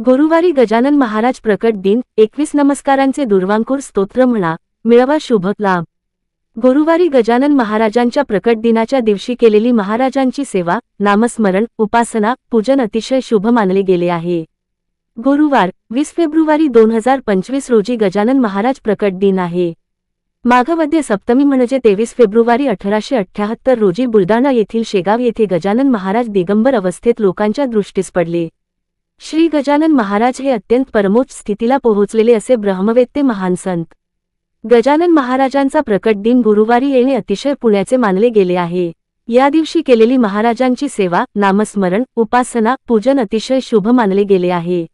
गुरुवारी गजानन महाराज प्रकट दिन एकवीस नमस्कारांचे दुर्वांकूर स्तोत्र म्हणा मिळवा शुभ लाभ. गुरुवारी गजानन महाराजांच्या प्रकट दिनाच्या दिवशी केलेली महाराजांची सेवा नामस्मरण उपासना पूजन अतिशय शुभ मानले गेले आहे. गुरुवार वीस फेब्रुवारी दोन हजार पंचवीस रोजी गजानन महाराज प्रकट दिन आहे. माघवद्य सप्तमी म्हणजे तेवीस फेब्रुवारी अठराशे अठ्ठ्याहत्तर रोजी बुलडाणा येथील शेगाव येथे गजानन महाराज दिगंबर अवस्थेत लोकांच्या दृष्टीस पडले. श्री गजानन महाराज हे अत्यंत परमोच्च स्थितीला पोहोचलेले असे ब्रह्मवेत्ते महान संत. गजानन महाराजांचा प्रकट दिन गुरुवारी येणे अतिशय पुण्याचे मानले गेले आहे. या दिवशी केलेली महाराजांची सेवा नामस्मरण उपासना पूजन अतिशय शुभ मानले गेले आहे.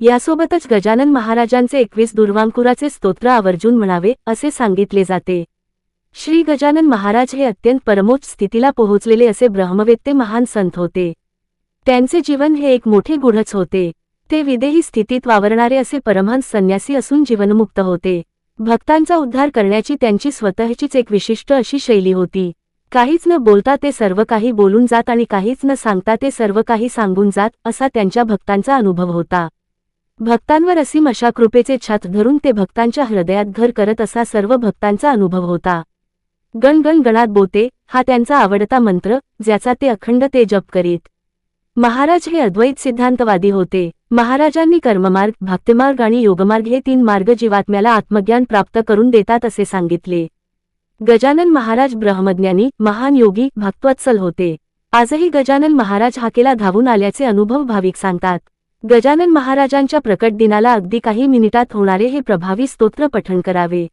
यासोबतच गजानन महाराजांचे एकवीस दुर्वांकुराचे स्तोत्र आवर्जून म्हणावे असे सांगितले जाते. श्री गजानन महाराज हे अत्यंत परमोच्च स्थितीला पोहोचलेले असे ब्रह्मवेत्ते महान संत होते. त्यांचे जीवन हे एक मोठे गुढच होते. ते विदेही स्थितीत वावरणारे असे परमहंस संन्यासी असून जीवनमुक्त होते. भक्तांचा उद्धार करण्याची त्यांची स्वतःचीच एक विशिष्ट अशी शैली होती. काहीच न बोलता ते सर्व काही बोलून जात आणि काहीच न सांगता ते सर्व काही सांगून जात असा त्यांच्या भक्तांचा अनुभव होता. भक्तांवर असीम अशा कृपेचे धरून ते भक्तांच्या हृदयात घर करत असा सर्व भक्तांचा अनुभव होता. गण गण गणात बोते हा त्यांचा आवडता मंत्र ज्याचा ते अखंड ते जप करीत. महाराज हे अद्वैत सिद्धांतवादी होते. महाराजांनी कर्ममार्ग भक्तिमार्ग आणि योगमार्ग हे तीन मार्ग जीवात्म्याला आत्मज्ञान प्राप्त करून देतात असे सांगितले. गजानन महाराज ब्रह्मज्ञानी महान योगी भक्तवत्सल होते. आजही गजानन महाराज हाकेला धावून आल्याचे अनुभव भाविक सांगतात. गजानन महाराजांच्या प्रकट दिनाला अगदी काही मिनिटात होणारे हे प्रभावी स्तोत्र पठण करावे.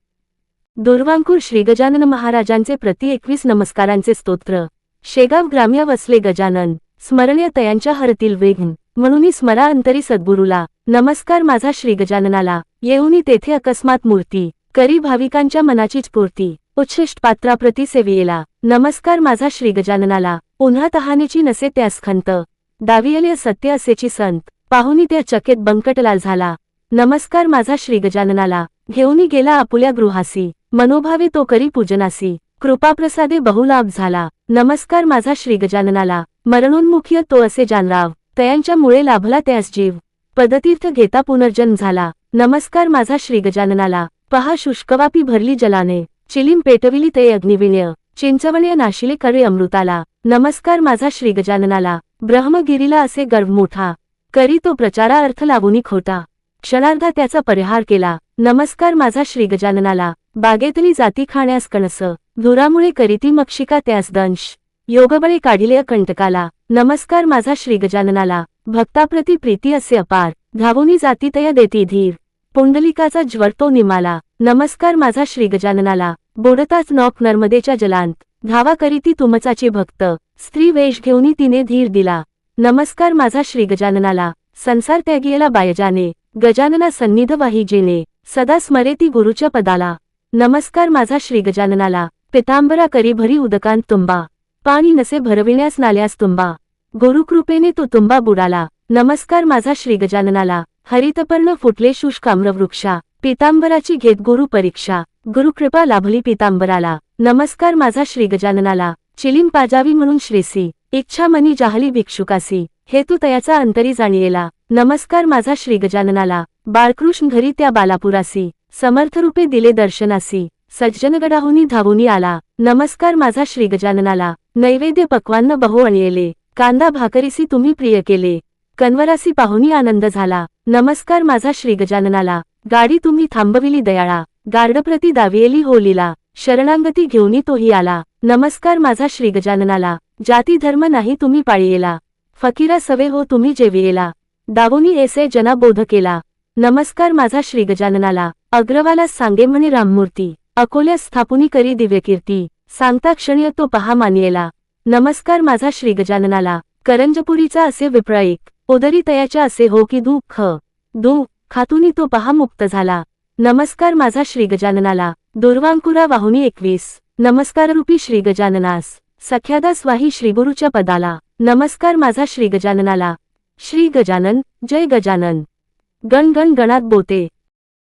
दुर्वांकूर श्री गजानन महाराजांचे प्रति एकवीस नमस्कारांचे स्तोत्र. शेगाव ग्राम्य वसले गजानन. स्मरणीय तयांच्या हरतील वेघ्न म्हणून स्मरा अंतरी सद्गुरूला नमस्कार माझा श्री गजाननाला येऊनी तेथे अकस्मात मूर्ती करी भाविकांच्या मनाचीच पूर्ती उच्छिष्ट पात्राप्रती सेवियेला नमस्कार माझा श्री गजाननाला तहानेची नसे त्यास खंत दावियले सत्य असेची संत पाहुनी त्या चकेत बंकटलाल झाला नमस्कार माझा श्री गजाननाला घेऊनी गेला आपुल्या गृहासी मनोभावे तो करी पूजनासी कृपाप्रसादे बहुलाभ झाला. नमस्कार माझा श्री गजाननाला मरणोन्मुखीय तो असे जानराव. तयांच्यामुळे लाभला त्यास जीव. पदतीर्थ घेता पुनर्जन्म झाला. नमस्कार माझा श्री गजाननाला पहा शुष्कवापी भरली जलाने. चिलीम पेटविली ते अग्निविण्य. चिंचवण्य नाशिले करे अमृताला. नमस्कार माझा श्री गजाननाला ब्रह्मगिरीला असे गर्व मोठा. करी तो प्रचारा अर्थ लागुनी खोटा. क्षणार्धा त्याचा परिहार केला. नमस्कार माझा श्री गजाननाला बागेतली जाती खाण्यास कणस. धुरामुळे करीती मक्षिका त्यास दंश. योगबळे काढिले कंटकाला. नमस्कार माझा श्री गजाननाला भक्ताप्रती प्रीती असे अपार. धावोनी जाती तया देती धीर. पुंडलिकाचा ज्वरतो निमाला. नमस्कार माझा श्री गजाननाला बोडताच नॉक नर्मदेच्या जलांत. धावा करीती तुमचाची भक्त. स्त्री वेश घेऊनी तिने धीर दिला. नमस्कार माझा श्री गजाननाला संसार त्यागियला बायजाने. गजानना सन्निध वाहिजेने सदा स्मरेती गुरुच्या पदाला. नमस्कार माझा श्री गजाननाला पितांबरा करी भरी उदकांत तुंबा. पाणी नसे भरविण्यास नाल्यास तुंबा. गुरुकृपेने तो तुंबा बुडाला. नमस्कार माझा श्री गजाननाला हरितपर्ण फुटले शुष्काम्रवृक्षा. पितांबराची घेत गुरु परीक्षा. गुरुकृपा लाभली पितांबराला. नमस्कार माझा श्री गजाननाला चिलीम पाजावी म्हणून श्रेसी. इच्छा मनी जाहली भिक्षुकासी. हेतू तयाचा अंतरी जाणीयेला. नमस्कार माझा श्री गजाननाला बाळकृष्ण घरी त्या बालापुरासी. समर्थरूपे दिले दर्शनासी. सज्जनगडाहून धावुनी आला. नमस्कार माझा श्री गजाननाला नैवेद्य पक्वान्न बहु आणले कांदा भाकरीसी तुम्ही प्रिय केले. कन्वरासी पाहुनी आनंद झाला. नमस्कार माझा श्री गजाननाला गाडी तुम्ही थांबविली दयाळा. गार्डप्रती दावियेली होलीला. शरणांगती घेऊनी तोही आला. नमस्कार माझा श्री गजाननाला जाती धर्म नाही तुम्ही पाळियेला. फकीरा सवे हो तुम्ही जेवियेला. दावोनी ऐसे जना बोध केला. नमस्कार माझा श्री गजाननाला अग्रवालास सांगे म्हणे राममूर्ती. अकोल्या स्थापुनी करी दिव्यकीर्ती. सांगता क्षणीय तो पहा मानियेला. नमस्कार माझा श्री गजाननाला करंजपुरीचा असे विप्रळीक ओदरी तयाच्या असे हो की दुःख दु खातुनी तो पहा मुक्त झाला. नमस्कार माझा श्री गजाननाला दुर्वांकुरा वाहुनी एकवीस. नमस्काररूपी श्री गजाननास सख्यादास वाही श्रीगुरूच्या पदाला. नमस्कार माझा श्री गजाननाला श्री गजानन जय गजानन. गण गण गणात बोते.